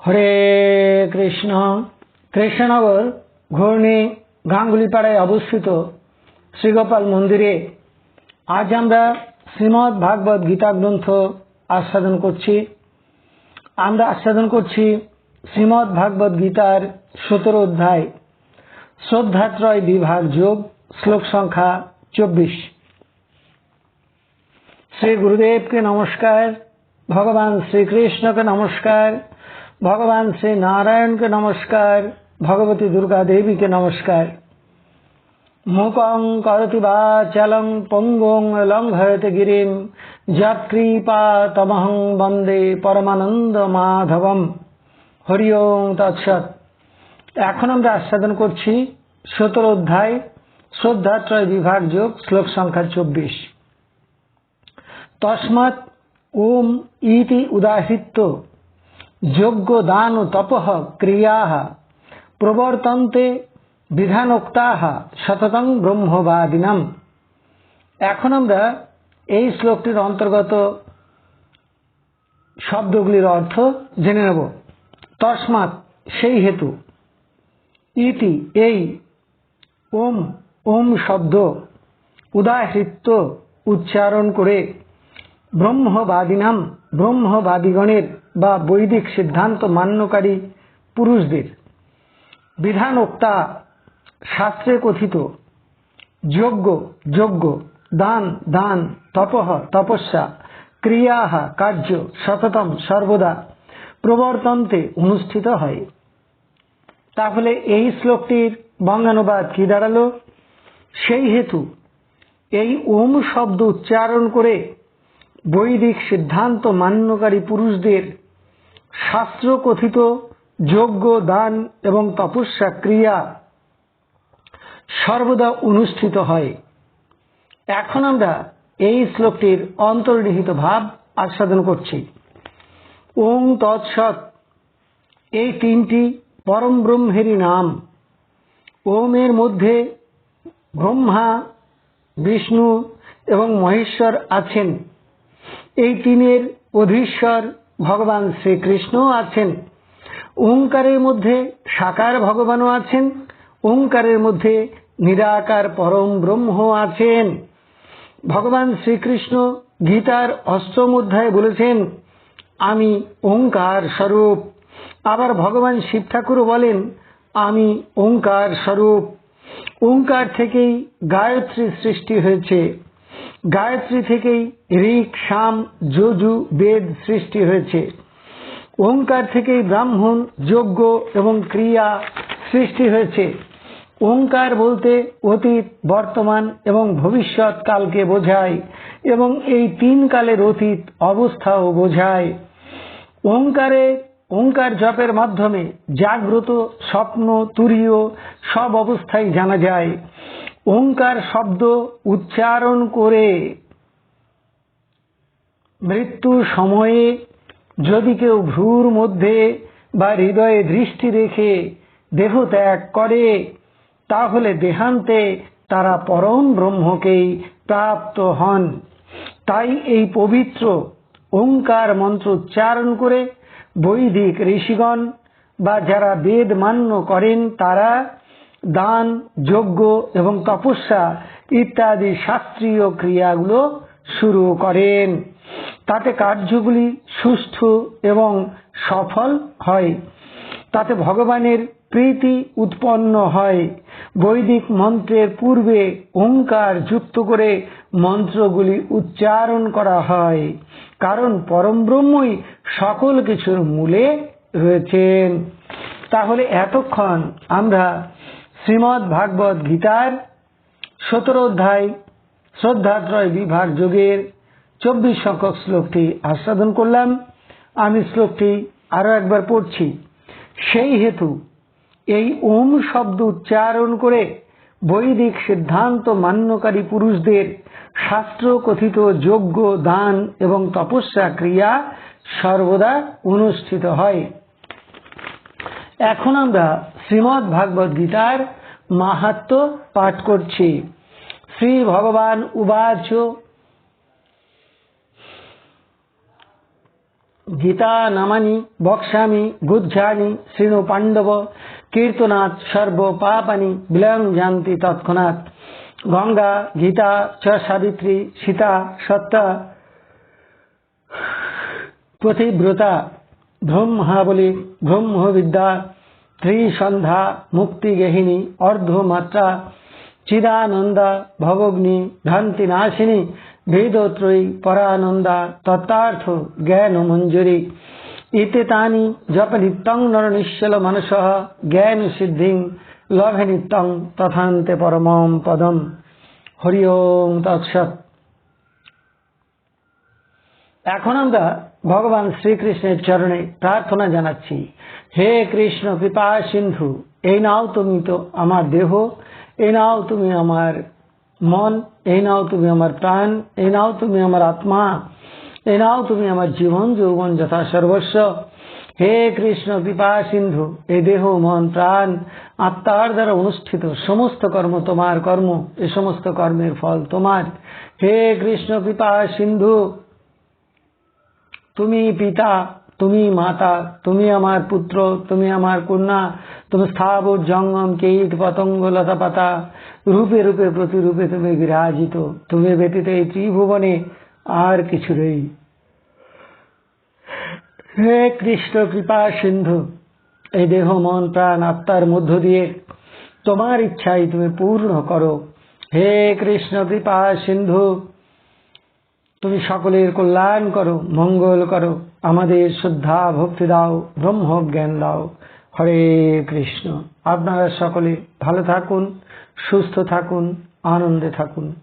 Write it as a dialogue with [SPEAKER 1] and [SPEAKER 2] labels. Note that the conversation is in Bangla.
[SPEAKER 1] হরে কৃষ্ণ। কৃষ্ণনগর ঘূর্ণি গাঙ্গুলিপাড়ায় অবস্থিত শ্রীগোপাল মন্দিরে আজ আমরা শ্রীমৎ ভাগবত গীতা গ্রন্থ আস্বাদন করছি। আমরা আস্বাদন করছি শ্রীমৎ ভাগবত গীতার সতেরো অধ্যায়, শ্রদ্ধাত্রয় বিভাগ যোগ, শ্লোক সংখ্যা চব্বিশ। শ্রী গুরুদেবকে নমস্কার, ভগবান শ্রীকৃষ্ণকে নমস্কার ভগবান শ্রী নারায়ণকে নমস্কার ভগবতী দুর্গা দেবীকে নমস্কার মুকং করতি বাচলং পঙ্গং লঙ্ঘয়তে গিরিম যৎকৃপা তমহং বন্দে পরমানন্দ মাধবম হরি ওম তৎসৎ এখন আমরা আস্বাদন করছি সতেরো অধ্যায় শ্রদ্ধাত্রয় বিভাগ যোগ, শ্লোক সংখ্যা চব্বিশ। তস্মাৎ ওম ইতি উদাহৃত্য যোগ্য দান ও তপঃ ক্রিয়া প্রবর্তন্তে বিধানোক্তা সততং ব্রহ্মবাদিনাম। এখন আমরা এই শ্লোকটির অন্তর্গত শব্দগুলির অর্থ জেনে নেব। তস্মাৎ সেই হেতু। ইতি এই ওম ওম শব্দ উদাহৃত্য উচ্চারণ করে ব্রহ্মবাদিনাম, ব্রহ্মবাদীগণের বা বৈদিক সিদ্ধান্ত মান্যকারী পুরুষদের। বিধানোক্তা শাস্ত্রে কথিত, যোগ্য যোগ্য, দান দান তপহ তপস্যা, ক্রিয়া কার্য, সততম, সর্বদা প্রবর্তন্তে অনুষ্ঠিত হয়। তাহলে এই শ্লোকটির বঙ্গানুবাদ কি দাঁড়াল? সেই হেতু এই ওম শব্দ উচ্চারণ করে বৈদিক সিদ্ধান্ত মান্যকারী পুরুষদের শাস্ত্র কথিত যোগ্য দান এবং তপস্যা ক্রিয়া সর্বদা অনুষ্ঠিত হয়। এখন আমরা এই শ্লোকটির অন্তর্নিহিত ভাব আস্বাদন করছি। ওং তৎসৎ। এই তিনটি পরম ব্রহ্মেরই নাম। ওমের মধ্যে ব্রহ্মা, বিষ্ণু এবং মহেশ্বর আছেন। এই তিনের অধীশ্বর ভগবান শ্রীকৃষ্ণ আছেন। ওঙ্কারের মধ্যে সাকার ভগবানও আছেন। ওঙ্কারের মধ্যে নিরাকার পরম ব্রহ্ম আছেন। ভগবান শ্রীকৃষ্ণ গীতার অষ্টম অধ্যায়ে বলেছেন, আমি ওঙ্কার স্বরূপ। আবার ভগবান শিব ঠাকুরও বলেন, আমি ওঙ্কার স্বরূপ। ওঙ্কার থেকেই গায়ত্রী সৃষ্টি হয়েছে। গায়ত্রী থেকেই ঋক সাম যজু, বেদ সৃষ্টি হয়েছে। ওঙ্কার থেকেই ব্রাহ্মণ, যজ্ঞ এবং ক্রিয়া সৃষ্টি হয়েছে। ওঙ্কার বলতে অতীত, বর্তমান এবং ভবিষ্যৎ কালকে বোঝায় এবং এই তিন কালের অতীত অবস্থাও বোঝায়। ওঙ্কারে ওঙ্কার জপের মাধ্যমে জাগ্রত স্বপ্ন, তুরীয় সব অবস্থায় জানা যায়। ওঙ্কার শব্দ উচ্চারণ করে মৃত্যু সময়ে যদি কেউ ভ্রুর মধ্যে বা হৃদয়ে দৃষ্টি রেখে দেহ ত্যাগ করে, তাহলে দেহান্তে তারা পরম ব্রহ্মকেই প্রাপ্ত হন। তাই এই পবিত্র ওঙ্কার মন্ত্র উচ্চারণ করে বৈদিক ঋষিগণ বা যারা বেদ মান্য করেন, তারা দান, যজ্ঞ এবং তপস্যা ইত্যাদি শাস্ত্রীয় ক্রিয়াগুলো শুরু করেন। তাতে কার্যগুলি সুষ্ঠু এবং সফল হয়। তাতে ভগবানের প্রীতি উৎপন্ন হয়। বৈদিক মন্ত্রের পূর্বে ওঙ্কার যুক্ত করে মন্ত্রগুলি উচ্চারণ করা হয়, কারণ পরম ব্রহ্মই সকল কিছুর মূলে রয়েছেন। তাহলে এতক্ষণ আমরা শ্রীমৎ ভাগবত গীতার সতেরো অধ্যায় শ্রদ্ধাত্রয় বিভাগ যোগের চব্বিশ সংখ্যক শ্লোকটি আস্বাদন করলাম। আমি শ্লোকটি আরও একবার পড়ছি। সেই হেতু এই ওম শব্দ উচ্চারণ করে বৈদিক সিদ্ধান্ত মান্যকারী পুরুষদের শাস্ত্র কথিত যোগ্য দান এবং তপস্যা ক্রিয়া সর্বদা অনুষ্ঠিত হয়। এখন আমরা শ্রীমৎ ভাগবত গীতার মাহাত্ম পাঠ করছি। শ্রী ভগবান উবাচ গীতা নামানি বক্সামি গুজ্জানি শৃণু পাণ্ডব কীর্তনাথ সর্ব পাপানি বিলয়ং জানতি তৎক্ষণাৎ। গঙ্গা, গীতা, চ সাবিত্রী, সীতা, সত্তা, প্রতিব্রতা ভ্রম মহাবলী ব্রহ্মবিদ্যা ত্রিসন্ধ্যা মুক্তিগেহিনী অর্ধমাত্রা, চিদানন্দা, ভবগ্নি ভ্রান্তি নাশিনী, ভেদত্রয়ী, পরানন্দা, তত্ত্বার্থ, জ্ঞান মঞ্জুরি। ইতে তানি জপ নিত্যং নর নিশ্চল মনস জ্ঞান সিদ্ধিং লভে নিত্যং তথান্তে পরমম পদম। হরি ওম তৎসৎ। এখন আমরা ভগবান শ্রীকৃষ্ণের চরণে প্রার্থনা জানাচ্ছি, হে কৃষ্ণ, কৃপা সিন্ধু, এই নাও তুমি তো আমার দেহ, এই নাও তুমি আমার মন, এই নাও তুমি আমার প্রাণ, এই নাও তুমি আমার আত্মা, এই নাও তুমি আমার জীবন, যৌবন যথা সর্বস্ব। হে কৃষ্ণ, কৃপা সিন্ধু, এই দেহ, মন, প্রাণ, আত্মার দ্বারা অনুষ্ঠিত সমস্ত কর্ম তোমার কর্ম, এ সমস্ত কর্মের ফল তোমার। হে কৃষ্ণ, কৃপা সিন্ধু তুমি পিতা, তুমি মাতা, তুমি আমার পুত্র, তুমি আমার কন্যা, তুমি স্থাবর জঙ্গম কীট পতঙ্গ, লতা পাতা। রূপে রূপে, প্রতিরূপে তুমি বিরাজিত। তুমি ব্যতীত এই ত্রিভুবনে আর কিছু নেই। হে কৃষ্ণ কৃপা সিন্ধু, এই দেহ, মন, প্রাণ, আত্মার মধ্য দিয়ে তোমার ইচ্ছাই তুমি পূর্ণ করো। হে কৃষ্ণ কৃপা সিন্ধু তুমি সকলের কল্যাণ করো, মঙ্গল করো, আমাদের শ্রদ্ধা, ভক্তি দাও, ব্রহ্ম জ্ঞান দাও। হরে কৃষ্ণ। আপনারা সকলে ভালো থাকুন, সুস্থ থাকুন, আনন্দে থাকুন।